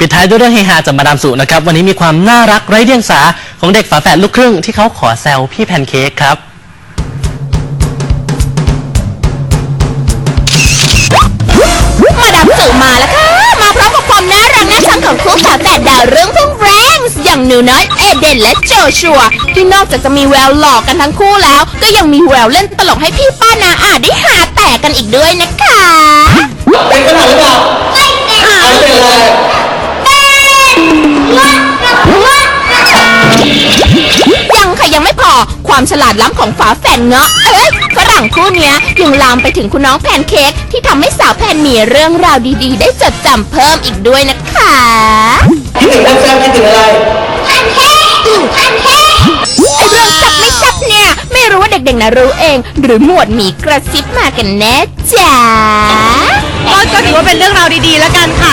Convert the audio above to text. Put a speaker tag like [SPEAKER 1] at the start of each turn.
[SPEAKER 1] ปิดท้ายด้วยเรื่องเฮฮาจากมาดามสุนะครับ วันนี้มีความน่ารักไร้เดียงสาของเด็กฝาแฝดลูกครึ่งที่เขาขอแซวพี่แพนเค้กครับ
[SPEAKER 2] มาดามสุมาแล้วค่ะ มาพร้อมกับความน่ารักน่าชังของคู่ฝาแฝดดาวเรื่องพุ่งแรงอย่างหนูน้อยเอเดนและโจชัว ที่นอกจากจะมีแววหลอกกันทั้งคู่แล้ว ก็ยังมีแววเล่นตลกให้พี่ป้านาอาได้หาแตกกันอีกด้วยนะคะ ความฉลาดล้ำของฝาแฝดเงาะเอ้ยฝรั่งคู่เนี้ยยังลามไปถึงคุณน้องแพนเค้กที่ทำให้สาวแพนมีเรื่องราวดีๆ ได้จดจำเพิ่มอีกด้วยนะคะ
[SPEAKER 3] คิดถึงท่านแซมคิดถึงอะไร
[SPEAKER 2] ไอเรื่องจับไม่จับเนี่ย ไม่รู้ว่าเด็กๆนะรู้เอง หรือหมวดหมีกระซิบมากันแน่จ๋า
[SPEAKER 4] ก็ก็ถือว่าเป็นเรื่องราวดีๆแล้วกันค่ะ